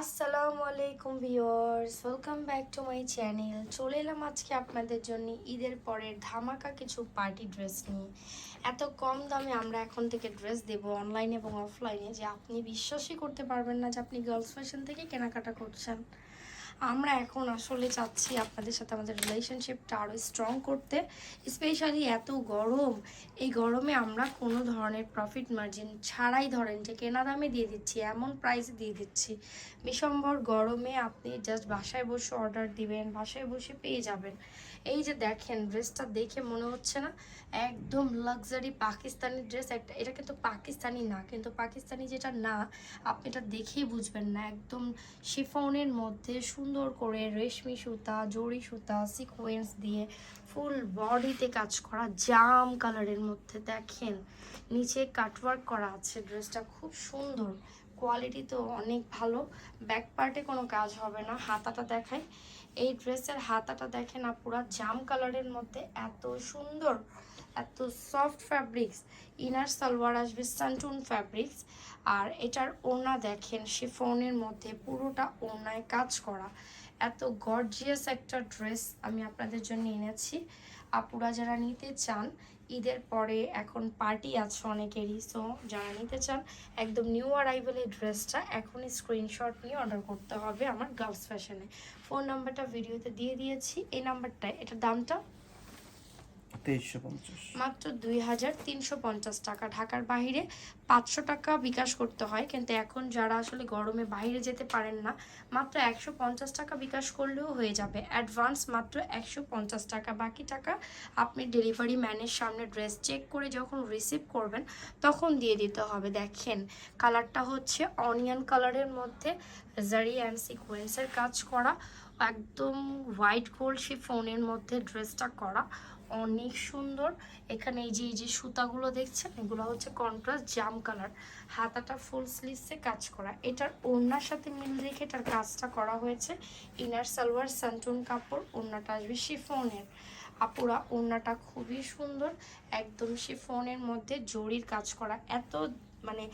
আসসালামু আলাইকুম viewers welcome back to my channel চলে এলাম আজকে আপনাদের জন্য ঈদের পরের ধামাকা কিছু পার্টি ড্রেস নিয়ে। এত কম দামে আমরা এখন থেকে ড্রেস দেব অনলাইনে এবং অফলাইনে যে আপনি বিশ্বাসই করতে পারবেন না যে আপনি গার্লস ফ্যাশন থেকে কেনাকাটা করছেন। আমরা এখন আসলে চাচ্ছি আপনাদের সাথে আমাদের রিলেশনশিপটা আরও স্ট্রং করতে স্পেশালি এত গরম। এই গরমে আমরা কোনো ধরনের প্রফিট মার্জিন ছাড়াই ধরেন যে কেনা দামে দিয়ে দিচ্ছি, এমন প্রাইসে দিয়ে দিচ্ছি। বিশম্বর গরমে আপনি জাস্ট বাসায় বসে অর্ডার দিবেন, বাসায় বসে পেয়ে যাবেন। এই যে দেখেন ড্রেসটা দেখে মনে হচ্ছে না, একদম লাক্সারি পাকিস্তানি ড্রেস একটা, এটা কিন্তু পাকিস্তানি না, কিন্তু পাকিস্তানি যেটা না, আপনি এটা দেখেই বুঝবেন না। একদম শিফনের মধ্যে সুন্দর করে রেশমি সুতা, জরি সুতা সিকোয়েন্স দিয়ে ফুল বডিতে কাজ করা জাম কালারের মধ্যে দেখেন, নিচে কাটওয়ার্ক করা আছে ড্রেসটা খুব সুন্দর কোয়ালিটি তো অনেক ভালো ব্যাক পার্টে কোনো কাজ হবে না, হাতাটা দেখাই, এই ড্রেসের হাতাটা দেখেন না পুরা জাম কালারের মধ্যে এত সুন্দর এত সফট ফ্যাব্রিক্স ইনার সালোয়ার আসবে সানটুন ফ্যাব্রিক্স আর এটার ওড়না দেখেন, শিফনের মধ্যে পুরোটা ওড়নায় কাজ করা। এত গর্জিয়াস একটা ড্রেস আমি আপনাদের জন্য এনেছি। আপুরা যারা নিতে চান, ঈদের পরে এখন পার্টি আছে অনেকেরই সো যারা নিতে চান, একদম নিউ অ্যারাইভেল এই ড্রেসটা এখনই স্ক্রিনশট নিয়ে অর্ডার করতে হবে আমার গার্লস ফ্যাশনে ফোন নাম্বারটা ভিডিওতে দিয়ে দিয়েছি, এই নাম্বারটায় এটার দামটা মাত্র দুই হাজার তিনশো পঞ্চাশ টাকা। ঢাকার বাইরে পাঁচশো টাকা বিকাশ করতে হয়, কিন্তু এখন যারা আসলে গরমে বাইরে যেতে পারেন না, মাত্র একশো পঞ্চাশ টাকা বিকাশ করলেও হয়ে যাবে। অ্যাডভান্স মাত্র একশো পঞ্চাশ টাকা। বাকি টাকা আপনি ডেলিভারি ম্যানের সামনে ড্রেস চেক করে যখন রিসিভ করবেন, তখন দিয়ে দিতে হবে। দেখেন, কালারটা হচ্ছে অনিয়ন কালারের মধ্যে, জারি অ্যান্ড সিকোয়েন্সের কাজ করা একদম হোয়াইট গোল্ড ফোনের মধ্যে ড্রেসটা করা। অনেক সুন্দর। এখানে এই যে এই যে সুতাগুলো দেখছেন, এগুলো হচ্ছে কন্ট্রাস্ট জাম কালার হাতাটা ফুল স্লিভসে কাজ করা। এটার ওড়নার সাথে মিল রেখে এটার কাজটা করা হয়েছে। ইনার সালোয়ার সানটুন কাপড়, ওড়নাটা আসবে শিফনের আপুরা, ওড়নাটা খুবই সুন্দর। একদম শিফনের মধ্যে জরির কাজ করা। এত মানে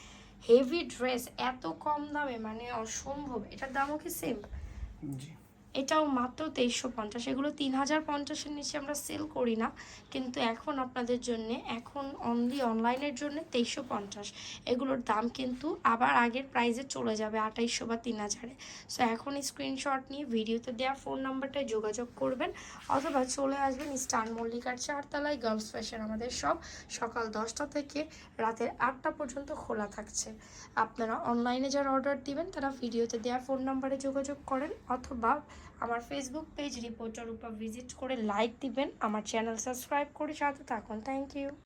হেভি ড্রেস এত কম দামে মানে অসম্ভব। এটার দামও কি সেম জি। এটাও মাত্র তেইশশো পঞ্চাশ, এগুলো তিন হাজার পঞ্চাশের নিচে আমরা সেল করি না, কিন্তু এখন আপনাদের জন্য, এখন অনলি অনলাইনের জন্য তেইশশো পঞ্চাশ। এগুলোর দাম কিন্তু আবার আগের প্রাইসে চলে যাবে আঠাইশশো বা তিন হাজারে সো এখন স্ক্রিনশট নিয়ে ভিডিওতে দেওয়া ফোন নাম্বারটায় যোগাযোগ করবেন, অথবা চলে আসবেন স্টার মল্লিকার চারতলায় গার্লস ফ্যাশন আমাদের সব সকাল দশটা থেকে রাতের আটটা পর্যন্ত খোলা থাকছে। আপনারা অনলাইনে যারা অর্ডার দিবেন, তারা ভিডিওতে দেওয়া ফোন নাম্বারে যোগাযোগ করেন, অথবা আমার ফেসবুক পেজ রিপোর্টার উপর ভিজিট করে লাইক দিবেন, আমার চ্যানেল সাবস্ক্রাইব করে সাথে থাকুন থ্যাংক ইউ